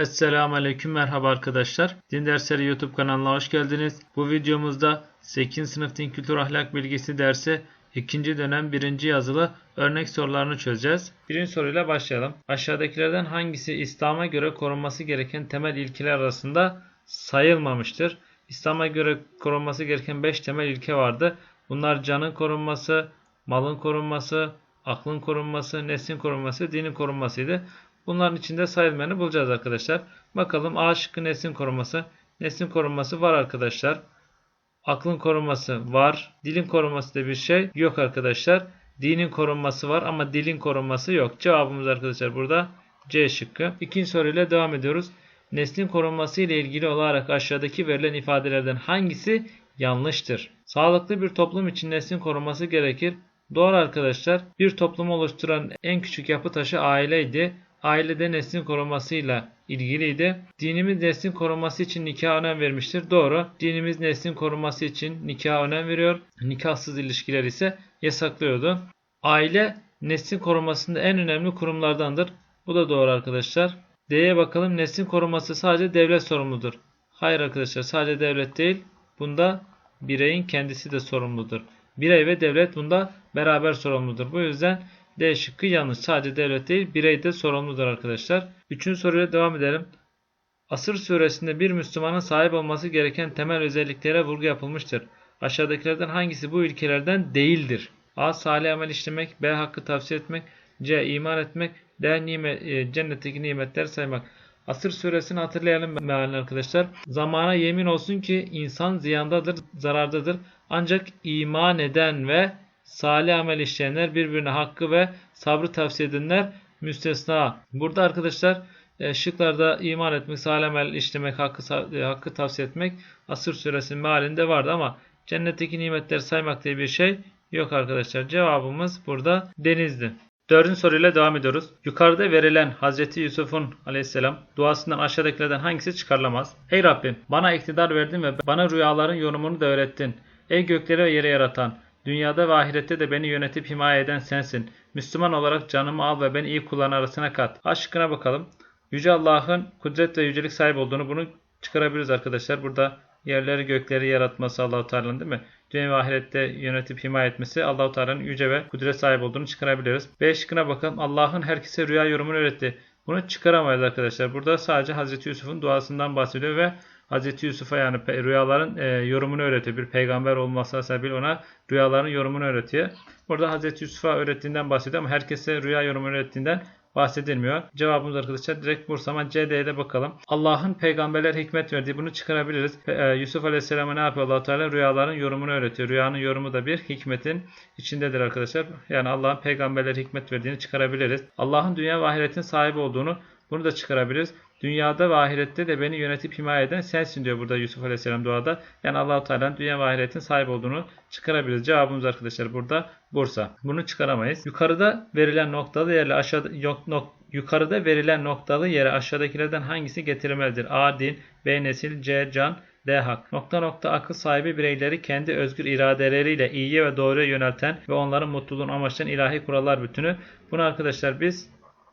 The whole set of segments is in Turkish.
Esselamu Aleyküm merhaba arkadaşlar. Din Dersleri YouTube kanalına hoş geldiniz. Bu videomuzda 8. sınıf din kültür ahlak bilgisi dersi 2. dönem 1. yazılı örnek sorularını çözeceğiz. Birinci soruyla başlayalım. Aşağıdakilerden hangisi İslam'a göre korunması gereken temel ilkeler arasında sayılmamıştır? İslam'a göre korunması gereken 5 temel ilke vardı. Bunlar canın korunması, malın korunması, aklın korunması, neslin korunması, dinin korunmasıydı. Bunların içinde sayılmayanı bulacağız arkadaşlar. Bakalım A şıkkı neslin korunması. Neslin korunması var arkadaşlar. Aklın korunması var. Dilin korunması da bir şey yok arkadaşlar. Dinin korunması var ama dilin korunması yok. Cevabımız arkadaşlar burada C şıkkı. İkinci soruyla devam ediyoruz. Neslin korunması ile ilgili olarak aşağıdaki verilen ifadelerden hangisi yanlıştır? Sağlıklı bir toplum için neslin korunması gerekir. Doğru arkadaşlar. Bir toplumu oluşturan en küçük yapı taşı aileydi. Ailede neslin korunmasıyla ilgiliydi. Dinimiz neslin korunması için nikah önem vermiştir. Doğru. Dinimiz neslin korunması için nikah önem veriyor. Nikahsız ilişkiler ise yasaklıyordu. Aile neslin korunmasında en önemli kurumlardandır. Bu da doğru arkadaşlar. D'ye bakalım. Neslin korunması sadece devlet sorumludur. Hayır arkadaşlar sadece devlet değil. Bunda bireyin kendisi de sorumludur. Birey ve devlet bunda beraber sorumludur. Bu yüzden D şıkkı yanlış. Sadece devlet değil birey de sorumludur arkadaşlar. Üçüncü soruyla devam edelim. Asır suresinde bir Müslümanın sahip olması gereken temel özelliklere vurgu yapılmıştır. Aşağıdakilerden hangisi bu ilkelerden değildir? A. Salih amel işlemek. B. Hakkı tavsiye etmek. C. iman etmek. D. Nimet, e, cennetteki nimetler saymak. Asır suresini hatırlayalım mealini arkadaşlar. Zamana yemin olsun ki insan ziyandadır, zarardadır. Ancak iman eden ve salih amel işleyenler birbirine hakkı ve sabrı tavsiye edenler müstesna. Burada arkadaşlar e, şıklarda iman etmek, salih amel işlemek, hakkı, e, hakkı tavsiye etmek Asır suresinin mealinde vardı ama cennetteki nimetleri saymak diye bir şey yok arkadaşlar. Cevabımız burada denizdi. Dördüncü soruyla devam ediyoruz. Yukarıda verilen Hazreti Yusuf'un aleyhisselam duasından aşağıdakilerden hangisi çıkarılamaz? Ey Rabbim bana iktidar verdin ve bana rüyaların yorumunu da öğrettin. Ey gökleri ve yeri yaratan, dünyada ve ahirette de beni yönetip himaye eden sensin. Müslüman olarak canımı al ve beni iyi kulların arasına kat. Aşkına bakalım. Yüce Allah'ın kudret ve yücelik sahibi olduğunu bunu çıkarabiliriz arkadaşlar. Burada yerleri gökleri yaratması Allahu Teala'nın değil mi? Dünya ve ahirette yönetip himaye etmesi Allahu Teala'nın yüce ve kudret sahibi olduğunu çıkarabiliriz. B şıkkına bakalım. Allah'ın herkese rüya yorumunu öğretti. Bunu çıkaramayız arkadaşlar. Burada sadece Hazreti Yusuf'un duasından bahsediyor ve Hazreti Yusuf'a yani rüyaların e, yorumunu öğretiyor. Bir peygamber olması sebebiyle ona rüyaların yorumunu öğretiyor. Burada Hazreti Yusuf'a öğrettiğinden bahsediyor ama herkese rüya yorumunu öğrettiğinden bahsedilmiyor. Cevabımız arkadaşlar direkt Bursa'ma CD'de bakalım. Allah'ın peygamberler hikmet verdiği bunu çıkarabiliriz. E, Yusuf Aleyhisselam'a ne yapıyor allah Teala? Rüyaların yorumunu öğretiyor. Rüyanın yorumu da bir hikmetin içindedir arkadaşlar. Yani Allah'ın peygamberler hikmet verdiğini çıkarabiliriz. Allah'ın dünya ve ahiretin sahibi olduğunu bunu da çıkarabiliriz. Dünyada ve ahirette de beni yönetip himaye eden sensin diyor burada Yusuf Aleyhisselam duada. Yani Allah-u Teala'nın dünya ve ahiretin sahibi olduğunu çıkarabiliriz. Cevabımız arkadaşlar burada Bursa. Bunu çıkaramayız. Yukarıda verilen noktalı yerle aşağıda yok, nok, yukarıda verilen noktalı yere aşağıdakilerden hangisi getirilmelidir? A. Din B. Nesil C. Can D. Hak. Nokta nokta akıl sahibi bireyleri kendi özgür iradeleriyle iyiye ve doğruya yönelten ve onların mutluluğunu amaçlayan ilahi kurallar bütünü. Bunu arkadaşlar biz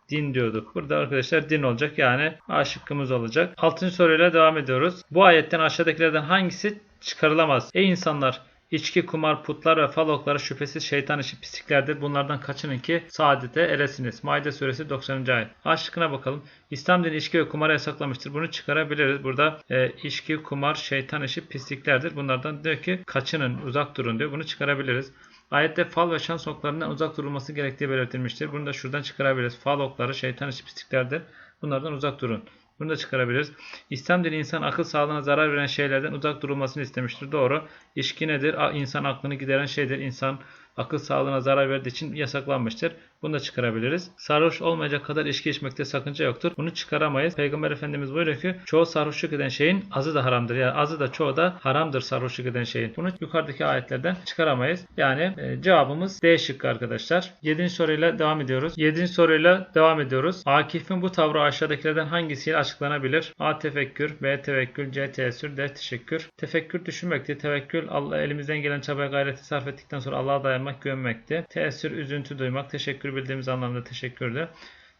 din diyorduk. Burada arkadaşlar din olacak yani A şıkkımız olacak. Altıncı soruyla devam ediyoruz. Bu ayetten aşağıdakilerden hangisi çıkarılamaz? Ey insanlar İçki, kumar, putlar ve falokları şüphesiz şeytan işi pisliklerdir. Bunlardan kaçının ki saadete eresiniz. Maide suresi 90. ayet. A şıkkına bakalım. İslam dini içki ve kumarı yasaklamıştır. Bunu çıkarabiliriz. Burada e, içki, kumar, şeytan işi pisliklerdir. Bunlardan diyor ki kaçının, uzak durun diyor. Bunu çıkarabiliriz. Ayette fal ve şans oklarından uzak durulması gerektiği belirtilmiştir. Bunu da şuradan çıkarabiliriz. Fal okları şeytan işi pisliklerdir. Bunlardan uzak durun. Bunu da çıkarabiliriz. İslam dini insan akıl sağlığına zarar veren şeylerden uzak durulmasını istemiştir. Doğru. İşki nedir? İnsan aklını gideren şeydir. İnsan akıl sağlığına zarar verdiği için yasaklanmıştır. Bunu da çıkarabiliriz. Sarhoş olmayacak kadar içki içmekte sakınca yoktur. Bunu çıkaramayız. Peygamber Efendimiz buyuruyor ki çoğu sarhoşluk eden şeyin azı da haramdır. Yani azı da çoğu da haramdır sarhoşluk eden şeyin. Bunu yukarıdaki ayetlerden çıkaramayız. Yani e, cevabımız D şıkkı arkadaşlar. 7. soruyla devam ediyoruz. 7. soruyla devam ediyoruz. Akif'in bu tavrı aşağıdakilerden hangisiyle açıklanabilir? A. Tefekkür B. Tevekkül C. Teessür D. Teşekkür. Tefekkür düşünmekti. Tevekkül Allah, elimizden gelen çabaya gayreti sarf ettikten sonra Allah'a dayanmak, güvenmekti. Teessür üzüntü duymak. Teşekkür bildiğimiz anlamda teşekkürdü.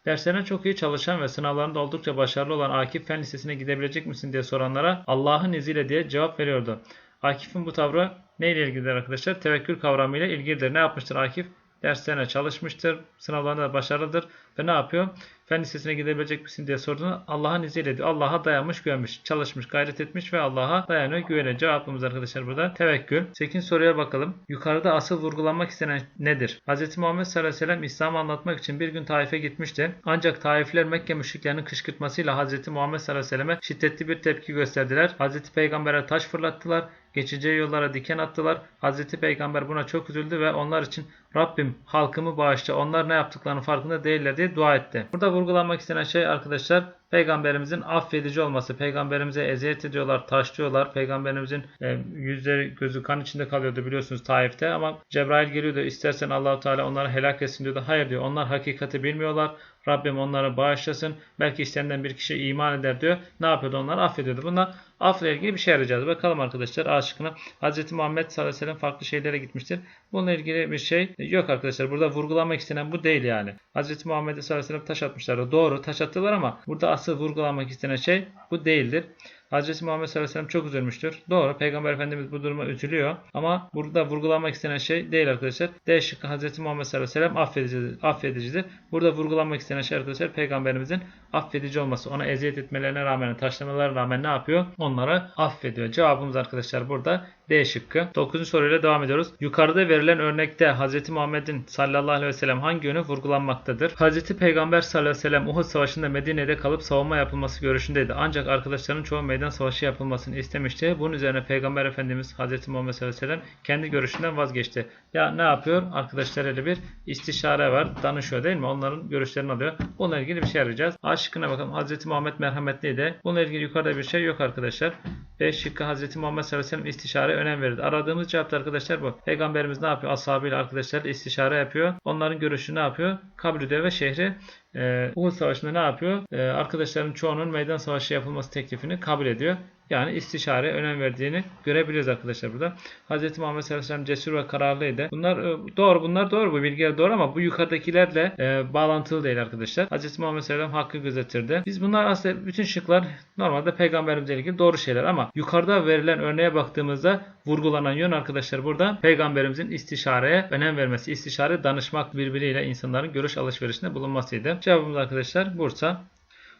Derslerine çok iyi çalışan ve sınavlarında oldukça başarılı olan Akif Fen Lisesi'ne gidebilecek misin diye soranlara Allah'ın izniyle diye cevap veriyordu. Akif'in bu tavrı neyle ilgilidir arkadaşlar? Tevekkül kavramıyla ilgilidir. Ne yapmıştır Akif? Derslerine çalışmıştır, sınavlarında da başarılıdır ve ne yapıyor? Fen lisesine gidebilecek misin diye sorduğunda Allah'ın izniyle diyor. Allah'a dayanmış, güvenmiş, çalışmış, gayret etmiş ve Allah'a dayanıyor, güveniyor. Cevabımız arkadaşlar burada tevekkül. 8. soruya bakalım. Yukarıda asıl vurgulanmak istenen nedir? Hz. Muhammed sallallahu aleyhi ve sellem İslam'ı anlatmak için bir gün Taif'e gitmişti. Ancak Taifler Mekke müşriklerinin kışkırtmasıyla Hz. Muhammed sallallahu aleyhi ve selleme şiddetli bir tepki gösterdiler. Hz. Peygamber'e taş fırlattılar. Geçeceği yollara diken attılar. Hz. Peygamber buna çok üzüldü ve onlar için Rabbim halkımı bağışla onlar ne yaptıklarının farkında değiller diye dua etti. Burada vurgulanmak istenen şey arkadaşlar Peygamberimizin affedici olması. Peygamberimize eziyet ediyorlar, taşlıyorlar. Peygamberimizin e, yüzleri gözü kan içinde kalıyordu biliyorsunuz Taif'te ama Cebrail geliyordu istersen Allahu Teala onları helak etsin diyordu. Hayır diyor. Onlar hakikati bilmiyorlar. Rabbim onları bağışlasın. Belki işlerinden bir kişi iman eder diyor. Ne yapıyordu onlar? Affediyordu. Bunlar affla ilgili bir şey arayacağız. Bakalım arkadaşlar A şıkkına. Hz. Muhammed sallallahu aleyhi ve sellem farklı şeylere gitmiştir. Bununla ilgili bir şey yok arkadaşlar. Burada vurgulamak istenen bu değil yani. Hz. Muhammed sallallahu aleyhi ve sellem taş atmışlar. Doğru taş attılar ama burada asıl vurgulamak istenen şey bu değildir. Hz. Muhammed sallallahu aleyhi ve sellem çok üzülmüştür. Doğru. Peygamber Efendimiz bu duruma üzülüyor. Ama burada vurgulamak istenen şey değil arkadaşlar. D şıkkı Hz. Muhammed sallallahu aleyhi ve sellem affedicidir. affedicidir. Burada vurgulamak istenen şey arkadaşlar Peygamberimizin affedici olması. Ona eziyet etmelerine rağmen, taşlamalarına rağmen ne yapıyor? Onları affediyor. Cevabımız arkadaşlar burada D şıkkı. 9. soruyla devam ediyoruz. Yukarıda verilen örnekte Hz. Muhammed'in sallallahu aleyhi ve sellem hangi yönü vurgulanmaktadır? Hz. Peygamber sallallahu aleyhi ve sellem Uhud Savaşı'nda Medine'de kalıp savunma yapılması görüşündeydi. Ancak arkadaşlarının çoğu meydan savaşı yapılmasını istemişti. Bunun üzerine Peygamber Efendimiz Hz. Muhammed sallallahu aleyhi ve sellem kendi görüşünden vazgeçti. Ya ne yapıyor? Arkadaşlarıyla bir istişare var. Danışıyor değil mi? Onların görüşlerini alıyor. Bununla ilgili bir şey arayacağız. A şıkkına bakalım. Hz. Muhammed merhametliydi. Bununla ilgili yukarıda bir şey yok arkadaşlar. B şıkkı Hz. Muhammed sallallahu aleyhi ve sellem istişare önem verirdi. Aradığımız cevap arkadaşlar bu. Peygamberimiz ne yapıyor? Ashabıyla arkadaşlarla istişare yapıyor. Onların görüşü ne yapıyor? Ediyor ve şehri e, Uhud Savaşı'nda ne yapıyor? E, arkadaşların çoğunun meydan savaşı yapılması teklifini kabul ediyor. Yani istişare önem verdiğini görebiliriz arkadaşlar burada. Hz. Muhammed sallallahu aleyhi ve sellem cesur ve kararlıydı. Bunlar e, doğru bunlar doğru bu bilgiler doğru ama bu yukarıdakilerle e, bağlantılı değil arkadaşlar. Hz. Muhammed sallallahu aleyhi ve sellem hakkı gözetirdi. Biz bunlar aslında bütün şıklar normalde peygamberimizle ilgili doğru şeyler ama yukarıda verilen örneğe baktığımızda vurgulanan yön arkadaşlar burada peygamberimizin istişareye önem vermesi, istişare danışmak birbiriyle insanların görüş alışverişinde bulunmasıydı. Cevabımız arkadaşlar Bursa.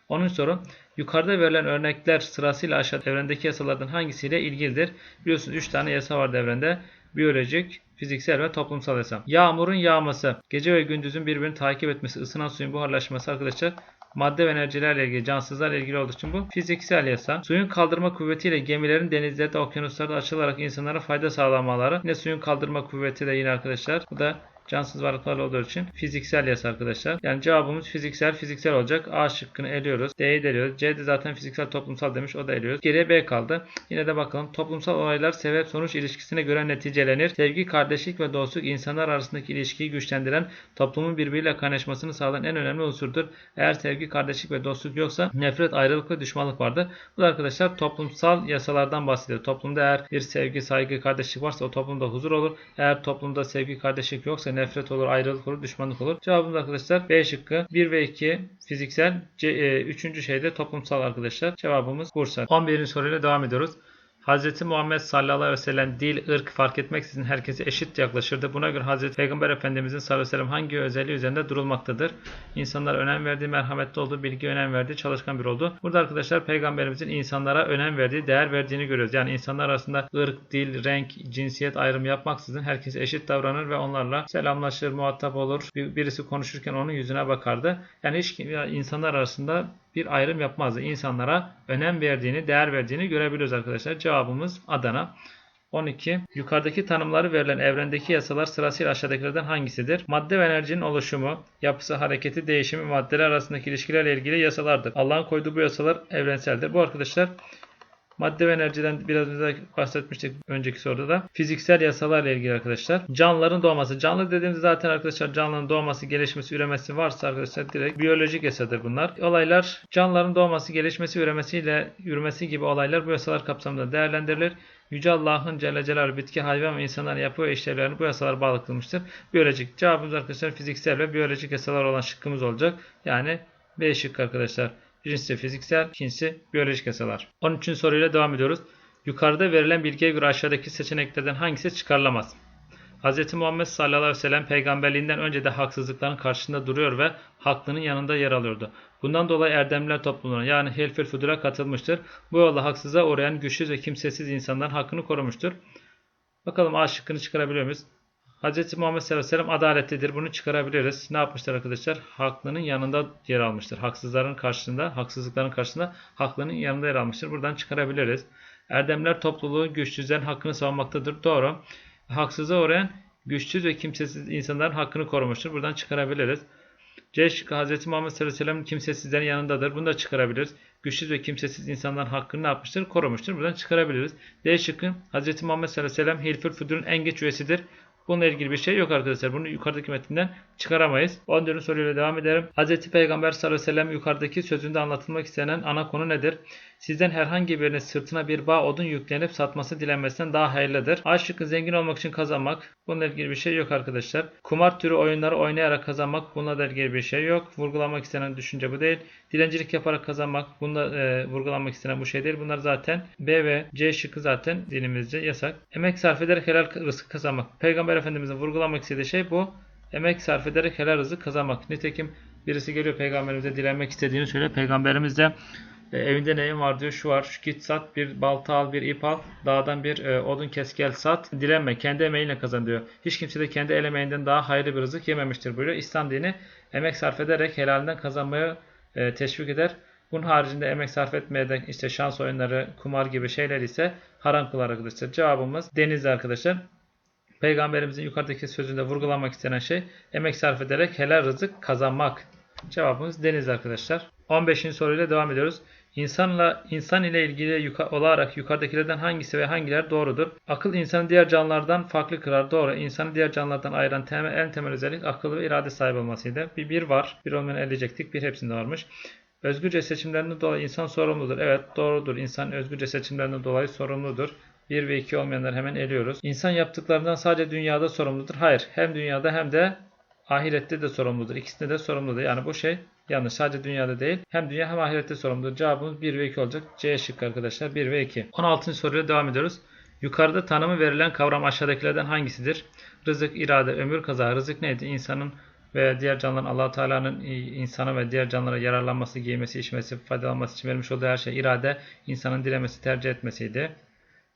Onun soru yukarıda verilen örnekler sırasıyla aşağıda evrendeki yasalardan hangisiyle ilgilidir? Biliyorsunuz 3 tane yasa var evrende. Biyolojik, fiziksel ve toplumsal yasa. Yağmurun yağması, gece ve gündüzün birbirini takip etmesi, ısınan suyun buharlaşması arkadaşlar madde ve enerjilerle ilgili, cansızlarla ilgili olduğu için bu fiziksel yasa. Suyun kaldırma kuvvetiyle gemilerin denizlerde, okyanuslarda açılarak insanlara fayda sağlamaları. Yine suyun kaldırma kuvveti de yine arkadaşlar. Bu da cansız varlıklar olduğu için fiziksel yasa arkadaşlar. Yani cevabımız fiziksel fiziksel olacak. A şıkkını eliyoruz. D'yi de eliyoruz. C de zaten fiziksel toplumsal demiş. O da eliyoruz. Geriye B kaldı. Yine de bakalım. Toplumsal olaylar sebep sonuç ilişkisine göre neticelenir. Sevgi, kardeşlik ve dostluk insanlar arasındaki ilişkiyi güçlendiren, toplumun birbiriyle kaynaşmasını sağlayan en önemli unsurdur. Eğer sevgi, kardeşlik ve dostluk yoksa nefret, ayrılık ve düşmanlık vardır. Bu da arkadaşlar toplumsal yasalardan bahsediyor. Toplumda eğer bir sevgi, saygı, kardeşlik varsa o toplumda huzur olur. Eğer toplumda sevgi, kardeşlik yoksa nefret olur, ayrılık olur, düşmanlık olur. Cevabımız arkadaşlar B şıkkı. 1 ve 2 fiziksel. C, e, üçüncü şeyde toplumsal arkadaşlar. Cevabımız Bursa. 11. soruyla devam ediyoruz. Hz. Muhammed sallallahu aleyhi ve sellem dil, ırk fark etmeksizin herkese eşit yaklaşırdı. Buna göre Hz. Peygamber Efendimizin sallallahu aleyhi ve sellem hangi özelliği üzerinde durulmaktadır? İnsanlara önem verdiği, merhametli olduğu, bilgi önem verdiği, çalışkan bir oldu. Burada arkadaşlar Peygamberimizin insanlara önem verdiği, değer verdiğini görüyoruz. Yani insanlar arasında ırk, dil, renk, cinsiyet ayrımı yapmaksızın herkes eşit davranır ve onlarla selamlaşır, muhatap olur. Birisi konuşurken onun yüzüne bakardı. Yani hiç insanlar arasında bir ayrım yapmazdı. İnsanlara önem verdiğini, değer verdiğini görebiliyoruz arkadaşlar. Cevabımız Adana. 12. Yukarıdaki tanımları verilen evrendeki yasalar sırasıyla aşağıdakilerden hangisidir? Madde ve enerjinin oluşumu, yapısı, hareketi, değişimi, maddeler arasındaki ilişkilerle ilgili yasalardır. Allah'ın koyduğu bu yasalar evrenseldir. Bu arkadaşlar Madde ve enerjiden biraz önce bahsetmiştik önceki soruda da. Fiziksel yasalarla ilgili arkadaşlar. Canlıların doğması. Canlı dediğimizde zaten arkadaşlar canlının doğması, gelişmesi, üremesi varsa arkadaşlar direkt biyolojik yasadır bunlar. Olaylar canlıların doğması, gelişmesi, üremesiyle yürümesi gibi olaylar bu yasalar kapsamında değerlendirilir. Yüce Allah'ın Celle Celaluhu bitki, hayvan ve insanların yapı ve işlevlerini bu yasalara bağlı kılmıştır. Biyolojik. Cevabımız arkadaşlar fiziksel ve biyolojik yasalar olan şıkkımız olacak. Yani B şıkkı arkadaşlar. Birincisi fiziksel, ikincisi biyolojik yasalar. 13. soruyla devam ediyoruz. Yukarıda verilen bilgiye göre aşağıdaki seçeneklerden hangisi çıkarılamaz? Hz. Muhammed sallallahu aleyhi ve sellem peygamberliğinden önce de haksızlıkların karşısında duruyor ve haklının yanında yer alıyordu. Bundan dolayı erdemler topluluğuna yani Hilfül Fudur'a katılmıştır. Bu yolda haksıza uğrayan güçsüz ve kimsesiz insanların hakkını korumuştur. Bakalım A şıkkını çıkarabiliyor muyuz? Hz. Muhammed sallallahu aleyhi ve sellem adaletlidir. Bunu çıkarabiliriz. Ne yapmışlar arkadaşlar? Haklının yanında yer almıştır. Haksızların karşısında, haksızlıkların karşısında haklının yanında yer almıştır. Buradan çıkarabiliriz. Erdemler topluluğu güçsüzlerin hakkını savunmaktadır. Doğru. Haksıza uğrayan güçsüz ve kimsesiz insanların hakkını korumuştur. Buradan çıkarabiliriz. C şıkkı Hz. Muhammed sallallahu aleyhi ve sellem kimsesizlerin yanındadır. Bunu da çıkarabiliriz. Güçsüz ve kimsesiz insanların hakkını ne yapmıştır? Korumuştur. Buradan çıkarabiliriz. D şıkkı Hz. Muhammed sallallahu aleyhi ve sellem Hilfül Fudur'un en geç üyesidir. Bununla ilgili bir şey yok arkadaşlar. Bunu yukarıdaki metinden çıkaramayız. 14. soruyla devam edelim. Hz. Peygamber sallallahu aleyhi ve sellem yukarıdaki sözünde anlatılmak istenen ana konu nedir? Sizden herhangi birinin sırtına bir bağ odun yüklenip satması dilenmesinden daha hayırlıdır. A zengin olmak için kazanmak. Bununla ilgili bir şey yok arkadaşlar. Kumar türü oyunları oynayarak kazanmak. Bununla da ilgili bir şey yok. Vurgulamak istenen düşünce bu değil. Dilencilik yaparak kazanmak. Bunda e, vurgulanmak istenen bu şey değil. Bunlar zaten B ve C şıkkı zaten dinimizce yasak. Emek sarf ederek helal rızık kazanmak. Peygamber Efendimiz'in vurgulamak istediği şey bu. Emek sarf ederek helal rızık kazanmak. Nitekim birisi geliyor peygamberimize dilenmek istediğini söylüyor. Peygamberimiz de e, evinde neyim var diyor. Şu var. Şu git sat. Bir balta al. Bir ip al. Dağdan bir e, odun kes gel sat. Dilenme. Kendi emeğinle kazan diyor. Hiç kimse de kendi el emeğinden daha hayırlı bir rızık yememiştir buyuruyor. İslam dini emek sarf ederek helalinden kazanmaya e, teşvik eder. Bunun haricinde emek sarf etmeye de işte şans oyunları, kumar gibi şeyler ise haram kılar arkadaşlar. Cevabımız denizli arkadaşlar. Peygamberimizin yukarıdaki sözünde vurgulamak istenen şey emek sarf ederek helal rızık kazanmak. Cevabımız deniz arkadaşlar. 15. soruyla devam ediyoruz. İnsanla insan ile ilgili yuka, olarak yukarıdakilerden hangisi ve hangiler doğrudur? Akıl insanı diğer canlılardan farklı kılar. Doğru. İnsanı diğer canlılardan ayıran temel, en temel özellik akıl ve irade sahibi olmasıydı. Bir, bir var. Bir olmayan eleyecektik. Bir hepsinde varmış. Özgürce seçimlerinden dolayı insan sorumludur. Evet doğrudur. İnsan özgürce seçimlerinden dolayı sorumludur. 1 ve 2 olmayanları hemen eliyoruz. İnsan yaptıklarından sadece dünyada sorumludur. Hayır. Hem dünyada hem de ahirette de sorumludur. İkisinde de sorumludur. Yani bu şey yanlış. Sadece dünyada değil. Hem dünya hem ahirette sorumludur. Cevabımız 1 ve 2 olacak. C şıkkı arkadaşlar. 1 ve 2. 16. soruyla devam ediyoruz. Yukarıda tanımı verilen kavram aşağıdakilerden hangisidir? Rızık, irade, ömür, kaza. Rızık neydi? İnsanın ve diğer canlıların allah Teala'nın insana ve diğer canlılara yararlanması, giymesi, içmesi, faydalanması için vermiş olduğu her şey irade, insanın dilemesi, tercih etmesiydi.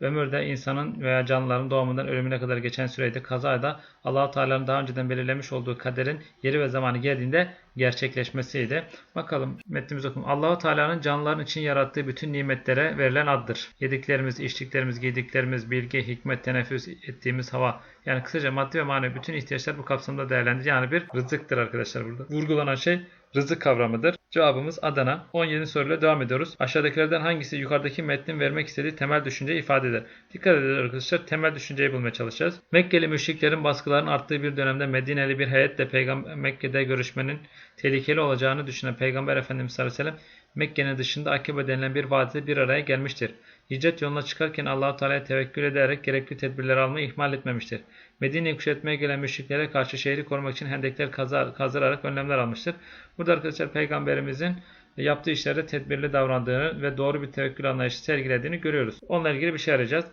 Ömür insanın veya canlıların doğumundan ölümüne kadar geçen süreydi. Kaza da allah Teala'nın daha önceden belirlemiş olduğu kaderin yeri ve zamanı geldiğinde gerçekleşmesiydi. Bakalım metnimizi okuyalım. Allahu Teala'nın canlıların için yarattığı bütün nimetlere verilen addır. Yediklerimiz, içtiklerimiz, giydiklerimiz, bilgi, hikmet, teneffüs ettiğimiz hava. Yani kısaca maddi ve manevi bütün ihtiyaçlar bu kapsamda değerlendir. Yani bir rızıktır arkadaşlar burada. Vurgulanan şey rızık kavramıdır. Cevabımız Adana. 17 soruyla devam ediyoruz. Aşağıdakilerden hangisi yukarıdaki metnin vermek istediği temel düşünceyi ifade eder? Dikkat edin arkadaşlar temel düşünceyi bulmaya çalışacağız. Mekkeli müşriklerin baskıların arttığı bir dönemde Medineli bir heyetle Peygamber Mekke'de görüşmenin tehlikeli olacağını düşünen Peygamber Efendimiz sallallahu aleyhi ve sellem Mekke'nin dışında Akibe denilen bir vadide bir araya gelmiştir. Hicret yoluna çıkarken Allahu Teala'ya tevekkül ederek gerekli tedbirler almayı ihmal etmemiştir. Medine'yi kuşatmaya gelen müşriklere karşı şehri korumak için hendekler kazar, kazırarak önlemler almıştır. Burada arkadaşlar peygamberimizin yaptığı işlerde tedbirli davrandığını ve doğru bir tevekkül anlayışı sergilediğini görüyoruz. Onunla ilgili bir şey arayacağız.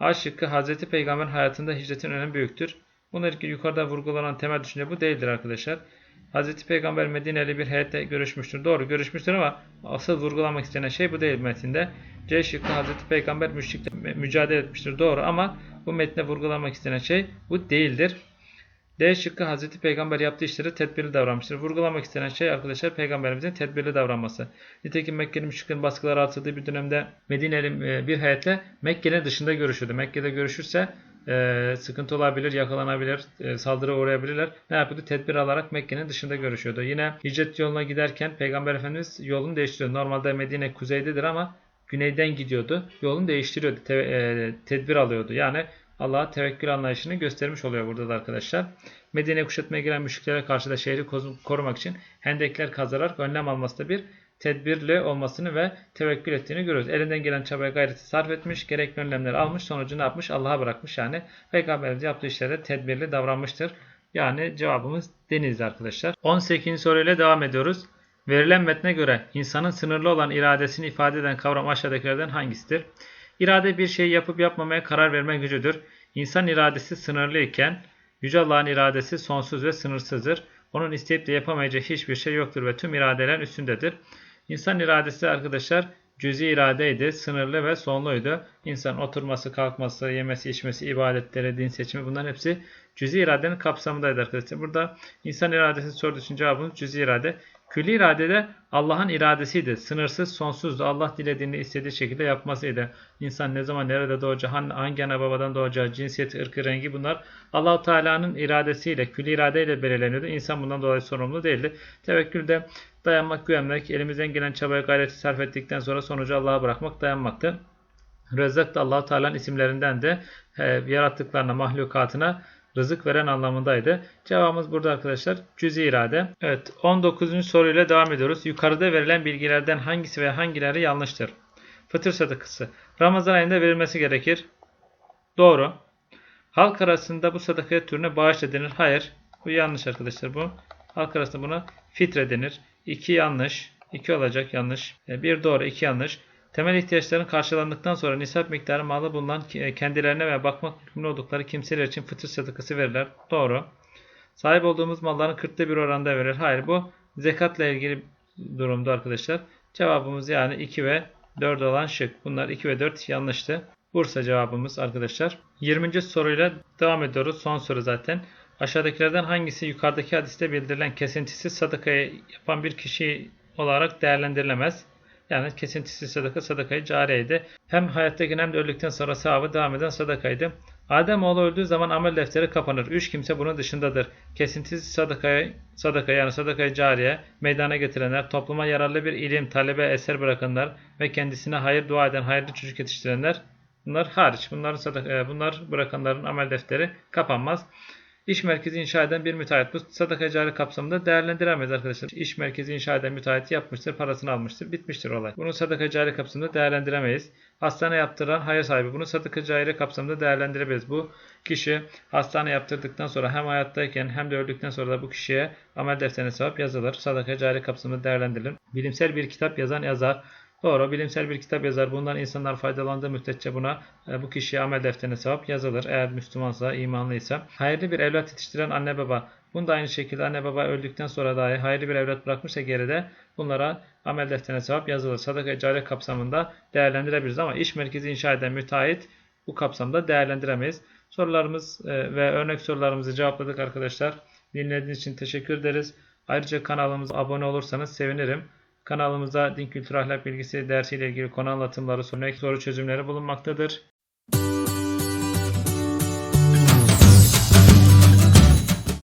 A şıkkı Hz. Peygamber hayatında hicretin önemi büyüktür. Bununla ilgili yukarıda vurgulanan temel düşünce bu değildir arkadaşlar. Hz. Peygamber Medine'li bir heyette görüşmüştür. Doğru görüşmüştür ama asıl vurgulamak istenen şey bu değil metinde. C şıkkı Hz. Peygamber müşrikle mücadele etmiştir. Doğru ama bu metne vurgulamak istenen şey bu değildir. D şıkkı Hz. Peygamber yaptığı işleri tedbirli davranmıştır. Vurgulamak istenen şey arkadaşlar Peygamberimizin tedbirli davranması. Nitekim Mekke'nin müşriklerin baskıları artırdığı bir dönemde Medine'li bir heyetle Mekke'nin dışında görüşürdü. Mekke'de görüşürse e, sıkıntı olabilir, yakalanabilir, e, saldırı uğrayabilirler. Ne yapıyordu? Tedbir alarak Mekke'nin dışında görüşüyordu. Yine hicret yoluna giderken Peygamber Efendimiz yolunu değiştiriyor. Normalde Medine kuzeydedir ama güneyden gidiyordu. Yolunu değiştiriyordu. Te, e, tedbir alıyordu. Yani Allah'a tevekkül anlayışını göstermiş oluyor burada da arkadaşlar. Medine kuşatmaya giren müşriklere karşı da şehri korumak için hendekler kazarak önlem alması da bir tedbirli olmasını ve tevekkül ettiğini görüyoruz. Elinden gelen çabaya gayreti sarf etmiş, gerekli önlemleri almış, sonucu ne yapmış? Allah'a bırakmış. Yani Peygamberimiz yaptığı işlere tedbirli davranmıştır. Yani cevabımız denizli arkadaşlar. 18. soruyla devam ediyoruz. Verilen metne göre insanın sınırlı olan iradesini ifade eden kavram aşağıdakilerden hangisidir? İrade bir şeyi yapıp yapmamaya karar verme gücüdür. İnsan iradesi sınırlı iken Yüce Allah'ın iradesi sonsuz ve sınırsızdır. Onun isteyip de yapamayacağı hiçbir şey yoktur ve tüm iradelerin üstündedir. İnsan iradesi arkadaşlar cüzi iradeydi, sınırlı ve sonluydu. İnsan oturması, kalkması, yemesi, içmesi, ibadetleri, din seçimi bunların hepsi cüzi iradenin kapsamındaydı arkadaşlar. Burada insan iradesi sorduğu için cevabımız cüzi irade. Külli irade de Allah'ın iradesiydi. Sınırsız, sonsuzdu. Allah dilediğini istediği şekilde yapmasıydı. İnsan ne zaman nerede doğacağı, hangi ana babadan doğacağı, cinsiyeti, ırkı, rengi bunlar Allahu Teala'nın iradesiyle, külli iradeyle belirleniyordu. İnsan bundan dolayı sorumlu değildi. Tevekkül de dayanmak, güvenmek, elimizden gelen çabaya gayreti sarf ettikten sonra sonucu Allah'a bırakmak, dayanmaktı. Rezzak da allah Teala'nın isimlerinden de yarattıklarına, mahlukatına rızık veren anlamındaydı. Cevabımız burada arkadaşlar cüzi irade. Evet 19. soruyla devam ediyoruz. Yukarıda verilen bilgilerden hangisi ve hangileri yanlıştır? Fıtır sadakası. Ramazan ayında verilmesi gerekir. Doğru. Halk arasında bu sadaka türüne bağış denir. Hayır. Bu yanlış arkadaşlar bu. Halk arasında buna fitre denir. 2 yanlış. 2 olacak yanlış. 1 doğru 2 yanlış. Temel ihtiyaçların karşılandıktan sonra nisap miktarı malı bulunan kendilerine ve bakmak yükümlü oldukları kimseler için fıtır sadakası verirler. Doğru. Sahip olduğumuz malların 40'ta bir oranda verir. Hayır bu zekatla ilgili durumda arkadaşlar. Cevabımız yani 2 ve 4 olan şık. Bunlar 2 ve 4 yanlıştı. Bursa cevabımız arkadaşlar. 20. soruyla devam ediyoruz. Son soru zaten. Aşağıdakilerden hangisi yukarıdaki hadiste bildirilen kesintisiz sadakayı yapan bir kişi olarak değerlendirilemez? Yani kesintisiz sadaka sadakayı cariydi. Hem hayattaki hem de öldükten sonra sahabı devam eden sadakaydı. Adem oğlu öldüğü zaman amel defteri kapanır. Üç kimse bunun dışındadır. Kesintisiz sadakayı, sadaka yani sadakayı cariye meydana getirenler, topluma yararlı bir ilim, talebe, eser bırakanlar ve kendisine hayır dua eden hayırlı çocuk yetiştirenler bunlar hariç. Bunların sadaka, bunlar bırakanların amel defteri kapanmaz. İş merkezi inşa eden bir müteahhit bu sadaka cari kapsamında değerlendiremeyiz arkadaşlar. İş merkezi inşa eden müteahhit yapmıştır, parasını almıştır, bitmiştir olay. Bunu sadaka cari kapsamında değerlendiremeyiz. Hastane yaptıran hayır sahibi bunu sadaka cari kapsamında değerlendirebiliriz. Bu kişi hastane yaptırdıktan sonra hem hayattayken hem de öldükten sonra da bu kişiye amel defterine sevap yazılır. Sadaka cari kapsamında değerlendirilir. Bilimsel bir kitap yazan yazar Doğru. Bilimsel bir kitap yazar. Bundan insanlar faydalandığı müddetçe buna e, bu kişiye amel defterine sevap yazılır. Eğer Müslümansa, imanlıysa. Hayırlı bir evlat yetiştiren anne baba. Bunu da aynı şekilde anne baba öldükten sonra dahi hayırlı bir evlat bırakmışsa geride bunlara amel defterine sevap yazılır. Sadaka cari kapsamında değerlendirebiliriz ama iş merkezi inşa eden müteahhit bu kapsamda değerlendiremeyiz. Sorularımız e, ve örnek sorularımızı cevapladık arkadaşlar. Dinlediğiniz için teşekkür ederiz. Ayrıca kanalımıza abone olursanız sevinirim. Kanalımızda din kültür ahlak bilgisi dersiyle ilgili konu anlatımları, soru çözümleri bulunmaktadır.